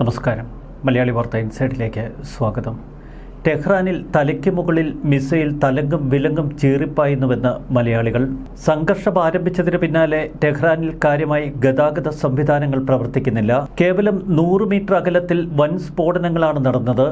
നമസ്കാരം. മലയാളി വാർത്ത ഇൻസൈഡിലേക്ക് സ്വാഗതം. ടെഹ്റാനിൽ തലയ്ക്ക് മുകളിൽ മിസൈൽ തലങ്കും വിലങ്ങും ചീറിപ്പായുന്നുവെന്ന് മലയാളികൾ. സംഘർഷം ആരംഭിച്ചതിന് പിന്നാലെ ടെഹ്റാനിൽ കാര്യമായി ഗതാഗത സംവിധാനങ്ങൾ പ്രവർത്തിക്കുന്നില്ല. കേവലം നൂറ് മീറ്റർ അകലത്തിൽ വൻ സ്ഫോടനങ്ങളാണ് നടന്നത്.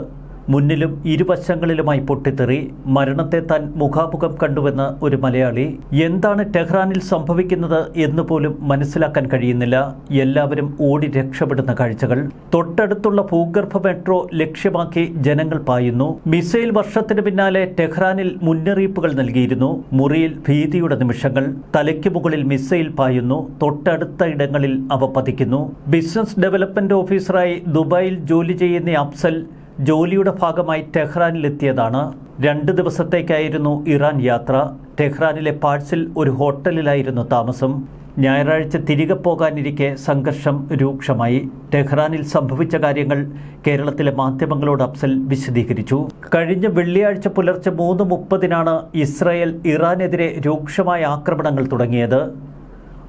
മുന്നിലും ഇരുവശങ്ങളിലുമായി പൊട്ടിത്തെറി മരണത്തെ താൻ മുഖാമുഖം കണ്ടുവെന്ന് ഒരു മലയാളി. എന്താണ് ടെഹ്റാനിൽ സംഭവിക്കുന്നത് എന്ന് പോലും മനസ്സിലാക്കാൻ കഴിയുന്നില്ല. എല്ലാവരും ഓടി രക്ഷപ്പെടുന്ന കാഴ്ചകൾ. തൊട്ടടുത്തുള്ള ഭൂഗർഭ മെട്രോ ലക്ഷ്യമാക്കി ജനങ്ങൾ പായുന്നു. മിസൈൽ വർഷത്തിന് പിന്നാലെ ടെഹ്റാനിൽ മുന്നറിയിപ്പുകൾ നൽകിയിരുന്നു. മുറിയിൽ ഭീതിയുടെ നിമിഷങ്ങൾ. തലയ്ക്ക് മുകളിൽ മിസൈൽ പായുന്നു. തൊട്ടടുത്ത ഇടങ്ങളിൽ അവ പതിക്കുന്നു. ബിസിനസ് ഡെവലപ്മെന്റ് ഓഫീസറായി ദുബായിൽ ജോലി ചെയ്യുന്ന അഫ്സൽ ജോലിയുടെ ഭാഗമായി ടെഹ്റാനിലെത്തിയതാണ്. രണ്ട് ദിവസത്തേക്കായിരുന്നു ഇറാൻ യാത്ര. ടെഹ്റാനിലെ പാഴ്സിൽ ഒരു ഹോട്ടലിലായിരുന്നു താമസം. ഞായറാഴ്ച തിരികെ പോകാനിരിക്കെ സംഘർഷം രൂക്ഷമായി. ടെഹ്റാനിൽ സംഭവിച്ച കാര്യങ്ങൾ കേരളത്തിലെ മാധ്യമങ്ങളോട് അഫ്സൽ വിശദീകരിച്ചു. കഴിഞ്ഞ വെള്ളിയാഴ്ച പുലർച്ചെ മൂന്ന് മുപ്പതിനാണ് ഇസ്രായേൽ ഇറാനെതിരെ രൂക്ഷമായ ആക്രമണങ്ങൾ തുടങ്ങിയത്.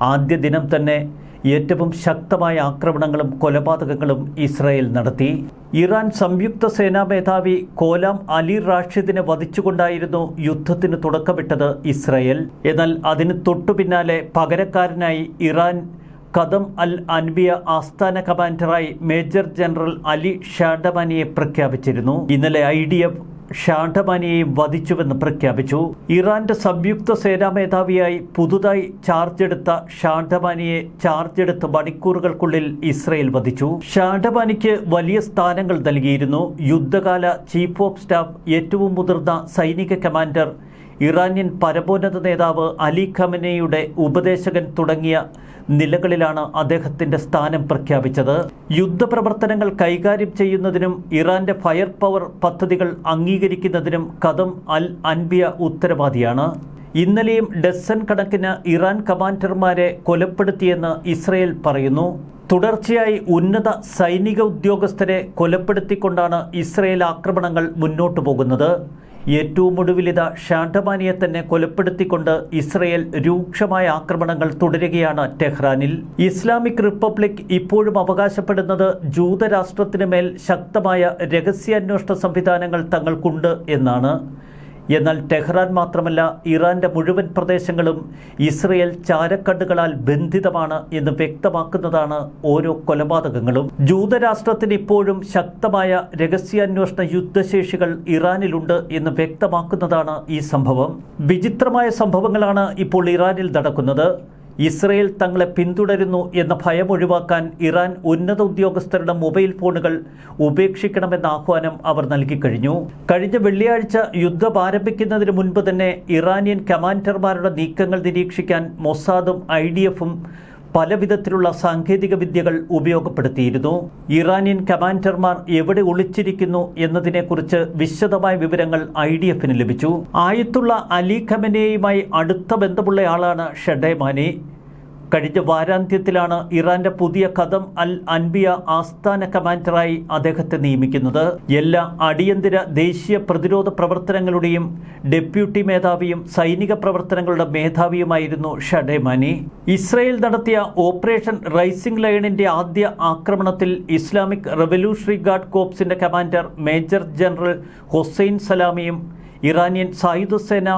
ആദ്യ ദിനം തന്നെ ഏറ്റവും ശക്തമായ ആക്രമണങ്ങളും കൊലപാതകങ്ങളും ഇസ്രായേൽ നടത്തി. ഇറാൻ സംയുക്ത സേനാ മേധാവി കോലാം അലി റാഷിദിനെ വധിച്ചുകൊണ്ടായിരുന്നു യുദ്ധത്തിന് തുടക്കമിട്ടത് ഇസ്രായേൽ. എന്നാൽ അതിന് തൊട്ടു പിന്നാലെ പകരക്കാരനായി ഇറാൻ കദം അൽ അൻബിയ ആസ്ഥാന കമാൻഡറായി മേജർ ജനറൽ അലി ഷാഡമാനിയെ പ്രഖ്യാപിച്ചിരുന്നു. ഇന്നലെ ഐ ഡി എഫ് ഷാഡമാനിയെയും വധിച്ചുവെന്ന് പ്രഖ്യാപിച്ചു. ഇറാന്റെ സംയുക്ത സേനാ മേധാവിയായി പുതുതായി ചാർജ് എടുത്ത ഷാഡമാനിയെ ചാർജ് എടുത്ത മണിക്കൂറുകൾക്കുള്ളിൽ ഇസ്രയേൽ വധിച്ചു. ഷാഡമാനിക്ക് വലിയ സ്ഥാനങ്ങൾ നൽകിയിരുന്നു. യുദ്ധകാല ചീഫ് ഓഫ് സ്റ്റാഫ് ഏറ്റവും മുതിർന്ന സൈനിക കമാൻഡർ ഇറാനിയൻ പരമോന്നത നേതാവ് അലി ഖമനയുടെ ഉപദേശകൻ തുടങ്ങിയ നിലകളിലാണ് അദ്ദേഹത്തിന്റെ സ്ഥാനം പ്രഖ്യാപിച്ചത്. യുദ്ധപ്രവർത്തനങ്ങൾ കൈകാര്യം ചെയ്യുന്നതിനും ഇറാന്റെ ഫയർ പവർ പദ്ധതികൾ അംഗീകരിക്കുന്നതിനും കദം അൽ അൻബിയ ഉത്തരവാദിയാണ്. ഇന്നലെയും ഡസൻ കണക്കിന് ഇറാൻ കമാൻഡർമാരെ കൊലപ്പെടുത്തിയെന്ന് ഇസ്രയേൽ പറയുന്നു. തുടർച്ചയായി ഉന്നത സൈനിക ഉദ്യോഗസ്ഥരെ കൊലപ്പെടുത്തിക്കൊണ്ടാണ് ഇസ്രയേൽ ആക്രമണങ്ങൾ മുന്നോട്ടു പോകുന്നത്. ഏറ്റവും ഒടുവിലിത ഷാഡമാനിയെ തന്നെ കൊലപ്പെടുത്തിക്കൊണ്ട് ഇസ്രയേൽ രൂക്ഷമായ ആക്രമണങ്ങൾ തുടരുകയാണ് ടെഹ്റാനിൽ. ഇസ്ലാമിക് റിപ്പബ്ലിക് ഇപ്പോഴും അവകാശപ്പെടുന്നത് ജൂതരാഷ്ട്രത്തിനുമേൽ ശക്തമായ രഹസ്യാന്വേഷണ സംവിധാനങ്ങൾ തങ്ങൾക്കുണ്ട് എന്നാണ്. എന്നാൽ ടെഹ്റാൻ മാത്രമല്ല ഇറാന്റെ മുഴുവൻ പ്രദേശങ്ങളും ഇസ്രയേൽ ചാരക്കണ്ണുകളാൽ ബന്ധിതമാണ് എന്ന് വ്യക്തമാക്കുന്നതാണ് ഓരോ കൊലപാതകങ്ങളും. ജൂതരാഷ്ട്രത്തിന് ഇപ്പോഴും ശക്തമായ രഹസ്യാന്വേഷണ യുദ്ധശേഷികൾ ഇറാനിലുണ്ട് എന്ന് വ്യക്തമാക്കുന്നതാണ് ഈ സംഭവം. വിചിത്രമായ സംഭവങ്ങളാണ് ഇപ്പോൾ ഇറാനിൽ നടക്കുന്നത്. ഇസ്രയേൽ തങ്ങളെ പിന്തുടരുന്നു എന്ന ഭയം ഒഴിവാക്കാൻ ഇറാൻ ഉന്നത ഉദ്യോഗസ്ഥരുടെ മൊബൈൽ ഫോണുകൾ ഉപേക്ഷിക്കണമെന്ന ആഹ്വാനം അവർ നൽകിക്കഴിഞ്ഞു കഴിഞ്ഞ വെള്ളിയാഴ്ച യുദ്ധം ആരംഭിക്കുന്നതിന് മുൻപ് തന്നെ ഇറാനിയൻ കമാൻഡർമാരുടെ നീക്കങ്ങൾ നിരീക്ഷിക്കാൻ മൊസാദും ഐ ഡി എഫും പല വിധത്തിലുള്ള സാങ്കേതിക വിദ്യകൾ ഉപയോഗപ്പെടുത്തിയിരുന്നു. ഇറാനിയൻ കമാൻഡർമാർ എവിടെ ഒളിച്ചിരിക്കുന്നു എന്നതിനെക്കുറിച്ച് വിശദമായ വിവരങ്ങൾ ഐ ഡി എഫിന് ലഭിച്ചു. ആയത്തുള്ള അലി ഖമനെയുമായി അടുത്ത ബന്ധമുള്ളയാളാണ് ഷെഡേമാനി. കഴിഞ്ഞ വാരാന്ത്യത്തിലാണ് ഇറാന്റെ പുതിയ കദം അൽ അൻബിയ ആസ്ഥാന കമാൻഡറായി അദ്ദേഹത്തെ നിയമിക്കുന്നത്. എല്ലാ അടിയന്തര ദേശീയ പ്രതിരോധ പ്രവർത്തനങ്ങളുടെയും ഡെപ്യൂട്ടി മേധാവിയും സൈനിക പ്രവർത്തനങ്ങളുടെ മേധാവിയുമായിരുന്നു ഷഡേമാനി. ഇസ്രയേൽ നടത്തിയ ഓപ്പറേഷൻ റൈസിംഗ് ലയണിന്റെ ആദ്യ ആക്രമണത്തിൽ ഇസ്ലാമിക് റവല്യൂഷണറി ഗാർഡ് കോപ്സിന്റെ കമാൻഡർ മേജർ ജനറൽ ഹുസൈൻ സലാമിയും ഇറാനിയൻ സായുധ സേന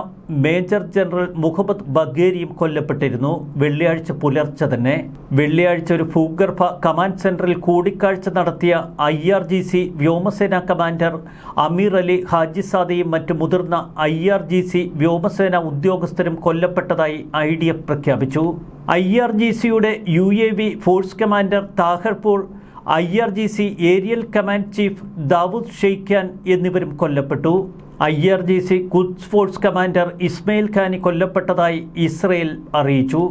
മേജർ ജനറൽ മുഹമ്മദ് ബഗേരിയും കൊല്ലപ്പെട്ടിരുന്നു. വെള്ളിയാഴ്ച പുലർച്ചെ തന്നെ വെള്ളിയാഴ്ച ഒരു ഭൂഗർഭ കമാൻഡ് സെന്ററിൽ കൂടിക്കാഴ്ച നടത്തിയ ഐ ആർ ജി സി വ്യോമസേന കമാൻഡർ അമീർ അലി ഹാജിസാദയും മറ്റ് മുതിർന്ന ഐ ആർ ജി സി വ്യോമസേന ഉദ്യോഗസ്ഥരും കൊല്ലപ്പെട്ടതായി ഐ ഡി എഫ് പ്രഖ്യാപിച്ചു. ഐ ആർ ജി സിയുടെ U A V force commander Taherpour I R G C aerial command chief Davoud Sheikhan എന്നിവരും കൊല്ലപ്പെട്ടു. I R G C Quds force commander Ismail Qaani കൊല്ലപ്പെട്ടതായി Israel അറിയിച്ചു.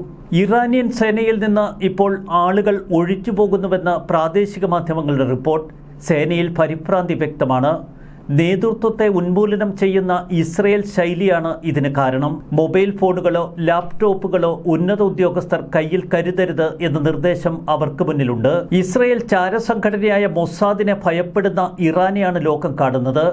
Iranian സേനയിൽ നിന്ന് ഇപ്പോൾ ആളുകൾ ഒഴിച്ചു പോകുന്നുവെന്ന് പ്രാദേശിക മാധ്യമങ്ങളുടെ റിപ്പോർട്ട് സേനയിൽ പരിഭ്രാന്തി വ്യക്തമാണ്. നേതൃത്വത്തെ ഉന്മൂലനം ചെയ്യുന്ന ഇസ്രയേൽ ശൈലിയാണ് ഇതിന് കാരണം. മൊബൈൽ ഫോണുകളോ ലാപ്ടോപ്പുകളോ ഉന്നത ഉദ്യോഗസ്ഥർ കയ്യിൽ കരുതരുത് എന്ന നിർദ്ദേശം അവർക്ക് മുന്നിലുണ്ട്. ഇസ്രയേൽ ചാരസംഘടനയായ മൊസാദിനെ ഭയപ്പെടുന്ന ഇറാനെയാണ് ലോകം കാണുന്നത്.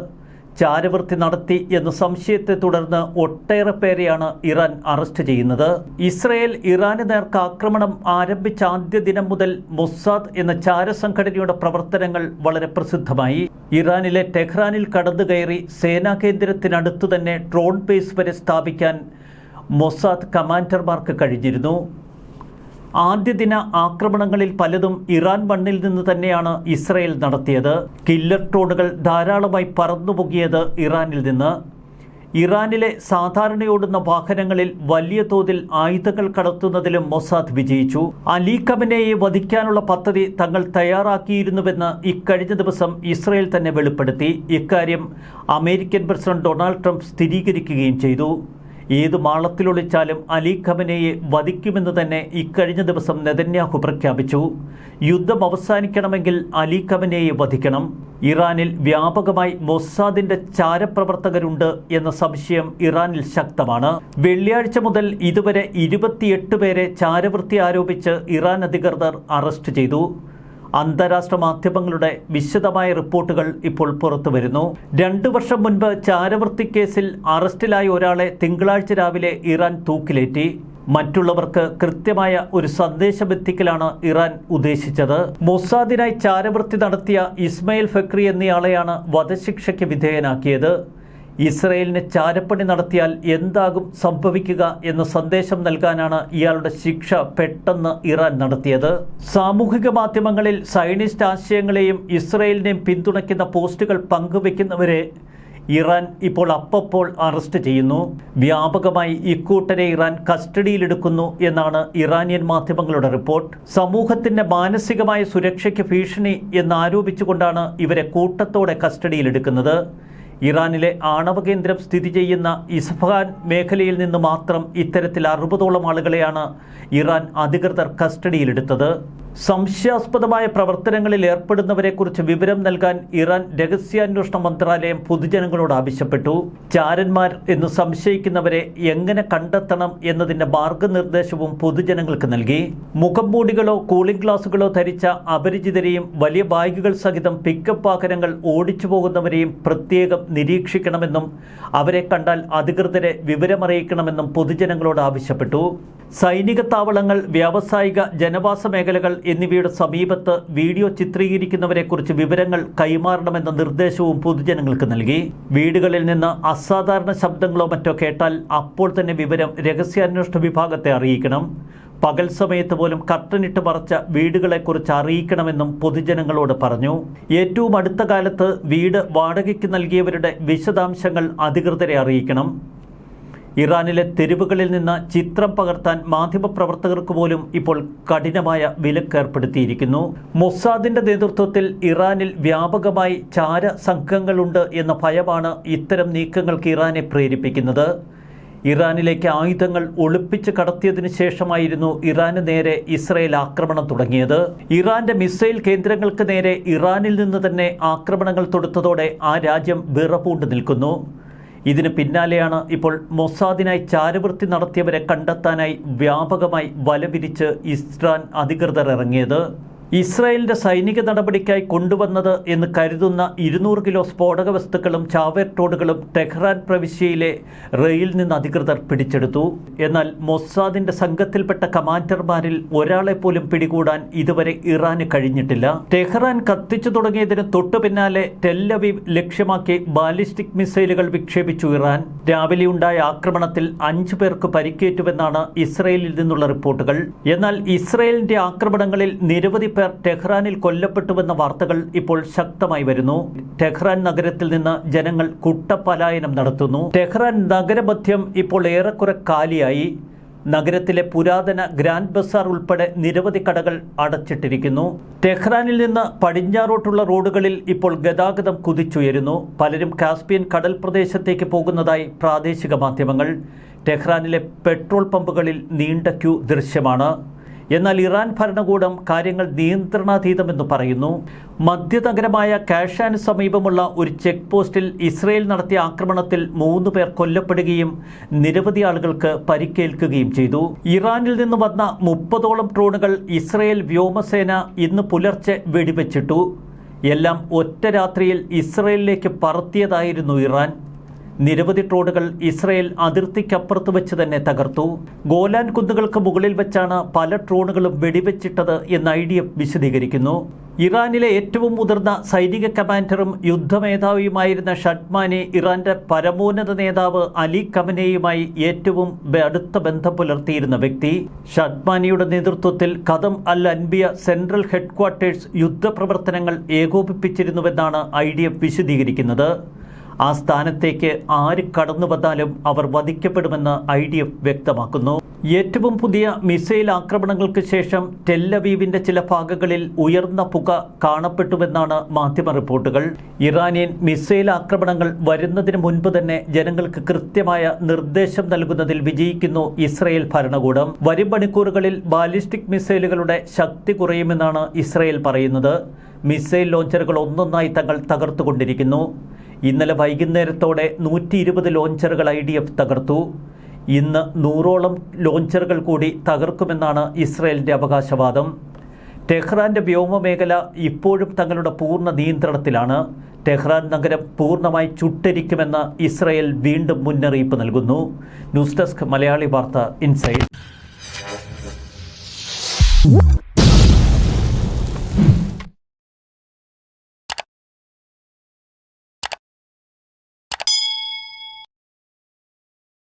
ചാരവൃത്തി നടത്തി എന്ന സംശയത്തെ തുടർന്ന് ഒട്ടേറെ പേരെയാണ് ഇറാൻ അറസ്റ്റ് ചെയ്യുന്നത്. ഇസ്രയേൽ ഇറാന് നേർക്ക് ആക്രമണം ആരംഭിച്ച ആദ്യ ദിനം മുതൽ മൊസാദ് എന്ന ചാരസംഘടനയുടെ പ്രവർത്തനങ്ങൾ വളരെ പ്രസിദ്ധമായി. ഇറാനിലെ ടെഹ്റാനിൽ കടന്നു കയറി സേനാ കേന്ദ്രത്തിനടുത്തു തന്നെ ഡ്രോൺ ബേസ് വരെ സ്ഥാപിക്കാൻ മൊസാദ് കമാൻഡർമാർക്ക് കഴിഞ്ഞിരുന്നു. ആദ്യ ദിന ആക്രമണങ്ങളിൽ പലതും ഇറാൻ മണ്ണിൽ നിന്ന് തന്നെയാണ് ഇസ്രയേൽ നടത്തിയത്. കില്ലർ ഡ്രോണുകൾ ധാരാളമായി പറന്നുപൊങ്ങിയത് ഇറാനിൽ നിന്ന്. ഇറാനിലെ സാധാരണയോടുന്ന വാഹനങ്ങളിൽ വലിയ തോതിൽ ആയുധങ്ങൾ കടത്തുന്നതിലും മൊസാദ് വിജയിച്ചു. അലി കമനയെ വധിക്കാനുള്ള പദ്ധതി തങ്ങൾ തയ്യാറാക്കിയിരുന്നുവെന്ന് ഇക്കഴിഞ്ഞ ദിവസം ഇസ്രയേൽ തന്നെ വെളിപ്പെടുത്തി. ഇക്കാര്യം അമേരിക്കൻ പ്രസിഡന്റ് ഡൊണാൾഡ് ട്രംപ് സ്ഥിരീകരിക്കുകയും ചെയ്തു. ഏത് മാളത്തിലൊളിച്ചാലും അലി ഖമനയെ വധിക്കുമെന്ന് തന്നെ ഇക്കഴിഞ്ഞ ദിവസം നെതന്യാഹു പ്രഖ്യാപിച്ചു. യുദ്ധം അവസാനിക്കണമെങ്കിൽ അലി ഖമനയെ വധിക്കണം. ഇറാനിൽ വ്യാപകമായി മൊസാദിന്റെ ചാരപ്രവർത്തകരുണ്ട് എന്ന സംശയം ഇറാനിൽ ശക്തമാണ്. വെള്ളിയാഴ്ച മുതൽ ഇതുവരെ ഇരുപത്തിയെട്ട് പേരെ ചാരവൃത്തി ആരോപിച്ച് ഇറാൻ അധികൃതർ അറസ്റ്റ് ചെയ്തു. അന്താരാഷ്ട്ര മാധ്യമങ്ങളുടെ വിശദമായ റിപ്പോർട്ടുകൾ ഇപ്പോൾ പുറത്തു വരുന്നു. രണ്ടു വർഷം മുൻപ് ചാരവൃത്തി കേസിൽ അറസ്റ്റിലായ ഒരാളെ തിങ്കളാഴ്ച രാവിലെ ഇറാൻ തൂക്കിലേറ്റി. മറ്റുള്ളവർക്ക് കൃത്യമായ ഒരു സന്ദേശമെത്തിക്കലാണ് ഇറാൻ ഉദ്ദേശിച്ചത്. മൊസാദിനായി ചാരവൃത്തി നടത്തിയ ഇസ്മയിൽ ഫക്രി എന്നയാളെയാണ് വധശിക്ഷയ്ക്ക് വിധേയനാക്കിയത്. ഇസ്രയേലിന് ചാരപ്പണി നടത്തിയാൽ എന്താകും സംഭവിക്കുക എന്ന സന്ദേശം നൽകാനാണ് ഇയാളുടെ ശിക്ഷ പെട്ടെന്ന് ഇറാൻ നടത്തിയത്. സാമൂഹിക മാധ്യമങ്ങളിൽ സൈനിസ്റ്റ് ആശയങ്ങളെയും ഇസ്രയേലിനെയും പിന്തുണയ്ക്കുന്ന പോസ്റ്റുകൾ പങ്കുവെക്കുന്നവരെ ഇറാൻ ഇപ്പോൾ അപ്പപ്പോൾ അറസ്റ്റ് ചെയ്യുന്നു. വ്യാപകമായി ഇക്കൂട്ടരെ ഇറാൻ കസ്റ്റഡിയിലെടുക്കുന്നു എന്നാണ് ഇറാനിയൻ മാധ്യമങ്ങളുടെ റിപ്പോർട്ട്. സമൂഹത്തിന്റെ മാനസികമായ സുരക്ഷയ്ക്ക് ഭീഷണി എന്നാരോപിച്ചുകൊണ്ടാണ് ഇവരെ കൂട്ടത്തോടെ കസ്റ്റഡിയിലെടുക്കുന്നത്. ഇറാനിലെ ആണവ കേന്ദ്രം സ്ഥിതി ചെയ്യുന്ന ഇസ്ഫഹാൻ മേഖലയിൽ നിന്ന് മാത്രം ഇത്തരത്തിൽ അറുപതോളം ആളുകളെയാണ് ഇറാൻ അധികൃതർ കസ്റ്റഡിയിലെടുത്തത്. സംശയാസ്പദമായ പ്രവർത്തനങ്ങളിൽ ഏർപ്പെടുന്നവരെക്കുറിച്ച് വിവരം നൽകാൻ ഇറാൻ രഹസ്യാന്വേഷണ മന്ത്രാലയം പൊതുജനങ്ങളോട് ആവശ്യപ്പെട്ടു. ചാരന്മാർ എന്ന് സംശയിക്കുന്നവരെ എങ്ങനെ കണ്ടെത്തണം എന്നതിന്റെ മാർഗനിർദ്ദേശവും പൊതുജനങ്ങൾക്ക് നൽകി. മുഖംമൂടികളോ കൂളിംഗ് ഗ്ലാസുകളോ ധരിച്ച അപരിചിതരെയും വലിയ ബാഗുകൾ സഹിതം പിക്കപ്പ് വാഹനങ്ങൾ ഓടിച്ചു പോകുന്നവരെയും പ്രത്യേകം നിരീക്ഷിക്കണമെന്നും അവരെ കണ്ടാൽ അധികൃതരെ വിവരമറിയിക്കണമെന്നും പൊതുജനങ്ങളോട് ആവശ്യപ്പെട്ടു. സൈനിക താവളങ്ങൾ വ്യാവസായിക ജനവാസ മേഖലകൾ എന്നിവയുടെ സമീപത്ത് വീഡിയോ ചിത്രീകരിക്കുന്നവരെക്കുറിച്ച് വിവരങ്ങൾ കൈമാറണമെന്ന നിർദ്ദേശവും പൊതുജനങ്ങൾക്ക് നൽകി. വീടുകളിൽ നിന്ന് അസാധാരണ ശബ്ദങ്ങളോ മറ്റോ കേട്ടാൽ അപ്പോൾ തന്നെ വിവരം രഹസ്യാന്വേഷണ വിഭാഗത്തെ അറിയിക്കണം. പകൽ സമയത്ത് പോലും കർട്ടനിട്ട് മറച്ച വീടുകളെക്കുറിച്ച് അറിയിക്കണമെന്നും പൊതുജനങ്ങളോട് പറഞ്ഞു. ഏറ്റവും അടുത്ത കാലത്ത് വീട് വാടകയ്ക്ക് നൽകിയവരുടെ വിശദാംശങ്ങൾ അധികൃതരെ അറിയിക്കണം. ഇറാനിലെ തെരുവുകളിൽ നിന്ന് ചിത്രം പകർത്താൻ മാധ്യമപ്രവർത്തകർക്ക് പോലും ഇപ്പോൾ കഠിനമായ വിലക്ക് ഏർപ്പെടുത്തിയിരിക്കുന്നു മൊസാദിന്റെ നേതൃത്വത്തിൽ ഇറാനിൽ വ്യാപകമായി ചാര സംഘങ്ങളുണ്ട് എന്ന ഭയമാണ് ഇത്തരം നീക്കങ്ങൾക്ക് ഇറാനെ പ്രേരിപ്പിക്കുന്നത്. ഇറാനിലേക്ക് ആയുധങ്ങൾ ഒളിപ്പിച്ച് കടത്തിയതിനു ശേഷമായിരുന്നു ഇറാന് നേരെ ഇസ്രയേൽ ആക്രമണം തുടങ്ങിയത്. ഇറാന്റെ മിസൈൽ കേന്ദ്രങ്ങൾക്ക് നേരെ ഇറാനിൽ നിന്ന് തന്നെ ആക്രമണങ്ങൾ തൊടുത്തതോടെ ആ രാജ്യം വിറപൂണ്ട് നിൽക്കുന്നു. ഇതിന് പിന്നാലെയാണ് ഇപ്പോൾ മൊസാദിനായി ചാരവൃത്തി നടത്തിയവരെ കണ്ടെത്താനായി വ്യാപകമായി വലവിരിച്ച് ഇസ്രാൻ അധികൃതർ ഇറങ്ങിയത്. ഇസ്രായേലിന്റെ സൈനിക നടപടിക്കായി കൊണ്ടുവന്നത് എന്ന് കരുതുന്ന ഇരുന്നൂറ് കിലോ സ്ഫോടക വസ്തുക്കളും ചാവേർട്ടോഡുകളും ടെഹ്റാൻ പ്രവിശ്യയിലെ റെയിൽ നിന്ന് അധികൃതർ പിടിച്ചെടുത്തു. എന്നാൽ മൊസാദിന്റെ സംഘത്തിൽപ്പെട്ട കമാൻഡർമാരിൽ ഒരാളെ പോലും പിടികൂടാൻ ഇതുവരെ ഇറാന് കഴിഞ്ഞിട്ടില്ല. ടെഹ്റാൻ കത്തിച്ചു തുടങ്ങിയതിന് തൊട്ടു പിന്നാലെ ടെല്ലവീവ് ലക്ഷ്യമാക്കി ബാലിസ്റ്റിക് മിസൈലുകൾ വിക്ഷേപിച്ചു ഇറാൻ. രാവിലെ ഉണ്ടായ ആക്രമണത്തിൽ അഞ്ചു പേർക്ക് പരിക്കേറ്റുവെന്നാണ് ഇസ്രയേലിൽ നിന്നുള്ള റിപ്പോർട്ടുകൾ. എന്നാൽ ഇസ്രയേലിന്റെ ആക്രമണങ്ങളിൽ നിരവധി പേർ ടെഹ്റാനിൽ കൊല്ലപ്പെട്ടുവെന്ന വാർത്തകൾ ഇപ്പോൾ ശക്തമായി വരുന്നു. ടെഹ്റാൻ നഗരത്തിൽ നിന്ന് ജനങ്ങൾ കുട്ടപലായനം നടത്തുന്നു. ടെഹ്റാൻ നഗരമധ്യം ഇപ്പോൾ ഏറെക്കുറെ കാലിയായി. നഗരത്തിലെ പുരാതന ഗ്രാൻഡ് ബസാർ ഉൾപ്പെടെ നിരവധി കടകൾ അടച്ചിട്ടിരിക്കുന്നു. ടെഹ്റാനിൽ നിന്ന് പടിഞ്ഞാറോട്ടുള്ള റോഡുകളിൽ ഇപ്പോൾ ഗതാഗതം കുതിച്ചുയരുന്നു. പലരും കാസ്പിയൻ കടൽ പ്രദേശത്തേക്ക് പോകുന്നതായി പ്രാദേശിക മാധ്യമങ്ങൾ. ടെഹ്റാനിലെ പെട്രോൾ പമ്പുകളിൽ നീണ്ട ക്യൂ ദൃശ്യമാണ്. എന്നാൽ ഇറാൻ ഭരണകൂടം കാര്യങ്ങൾ നിയന്ത്രണാതീതമെന്ന് പറയുന്നു. മധ്യനഗരമായ കാഷാന് സമീപമുള്ള ഒരു ചെക്ക് പോസ്റ്റിൽ ഇസ്രയേൽ നടത്തിയ ആക്രമണത്തിൽ മൂന്ന് പേർ കൊല്ലപ്പെടുകയും നിരവധി ആളുകൾക്ക് പരിക്കേൽക്കുകയും ചെയ്തു. ഇറാനിൽ നിന്ന് വന്ന മുപ്പതോളം ഡ്രോണുകൾ ഇസ്രയേൽ വ്യോമസേന ഇന്ന് പുലർച്ചെ വെടിവെച്ചിട്ടു. എല്ലാം ഒറ്റ രാത്രിയിൽ ഇസ്രയേലിലേക്ക് പറത്തിയതായിരുന്നു ഇറാൻ. നിരവധി ഡ്രോണുകൾ ഇസ്രയേൽ അതിർത്തിക്കപ്പുറത്ത് വെച്ച് തന്നെ തകർത്തു. ഗോലാൻ കുന്നുകൾക്ക് മുകളിൽ വെച്ചാണ് പല ഡ്രോണുകളും വെടിവെച്ചിട്ടത് എന്ന് ഐ ഡി എഫ് വിശദീകരിക്കുന്നു. ഇറാനിലെ ഏറ്റവും മുതിർന്ന സൈനിക കമാൻഡറും യുദ്ധമേധാവിയുമായിരുന്ന ഷഡ്മാനെ ഇറാന്റെ പരമോന്നത നേതാവ് അലി കമനേയുമായി ഏറ്റവും അടുത്ത ബന്ധം പുലർത്തിയിരുന്ന വ്യക്തി. ഷഡ്മാനിയുടെ നേതൃത്വത്തിൽ Khatam al Anbiya central headquarters യുദ്ധപ്രവർത്തനങ്ങൾ ഏകോപിപ്പിച്ചിരുന്നുവെന്നാണ് ഐ ഡി എഫ് വിശദീകരിക്കുന്നത്. ആ സ്ഥാനത്തേക്ക് ആര് കടന്നു വന്നാലും അവർ വധിക്കപ്പെടുമെന്ന് ഐ ഡി എഫ് വ്യക്തമാക്കുന്നു. ഏറ്റവും പുതിയ മിസൈൽ ആക്രമണങ്ങൾക്ക് ശേഷം ടെല്ലവീവിന്റെ ചില ഭാഗങ്ങളിൽ ഉയർന്ന പുക കാണപ്പെട്ടുവെന്നാണ് മാധ്യമ റിപ്പോർട്ടുകൾ. ഇറാനിയൻ മിസൈൽ ആക്രമണങ്ങൾ വരുന്നതിന് മുൻപ് തന്നെ ജനങ്ങൾക്ക് കൃത്യമായ നിർദ്ദേശം നൽകുന്നതിൽ വിജയിക്കുന്നു ഇസ്രയേൽ ഭരണകൂടം. വരും മണിക്കൂറുകളിൽ ബാലിസ്റ്റിക് മിസൈലുകളുടെ ശക്തി കുറയുമെന്നാണ് ഇസ്രയേൽ പറയുന്നത്. മിസൈൽ ലോഞ്ചറുകൾ ഒന്നൊന്നായി തങ്ങൾ തകർത്തുകൊണ്ടിരിക്കുന്നു. ഇന്നലെ വൈകുന്നേരത്തോടെ നൂറ്റി ഇരുപത് ലോഞ്ചറുകൾ ഐ ഡി എഫ് തകർത്തു. ഇന്ന് നൂറോളം ലോഞ്ചറുകൾ കൂടി തകർക്കുമെന്നാണ് ഇസ്രയേലിന്റെ അവകാശവാദം. ടെഹ്റാന്റെ വ്യോമമേഖല ഇപ്പോഴും തങ്ങളുടെ പൂർണ നിയന്ത്രണത്തിലാണ്. ടെഹ്റാൻ നഗരം പൂർണമായി ചുട്ടരിക്കുമെന്ന് ഇസ്രയേൽ വീണ്ടും മുന്നറിയിപ്പ് നൽകുന്നു. ന്യൂസ് ഡെസ്ക് മലയാളി വാർത്ത ഇൻസൈഡ്.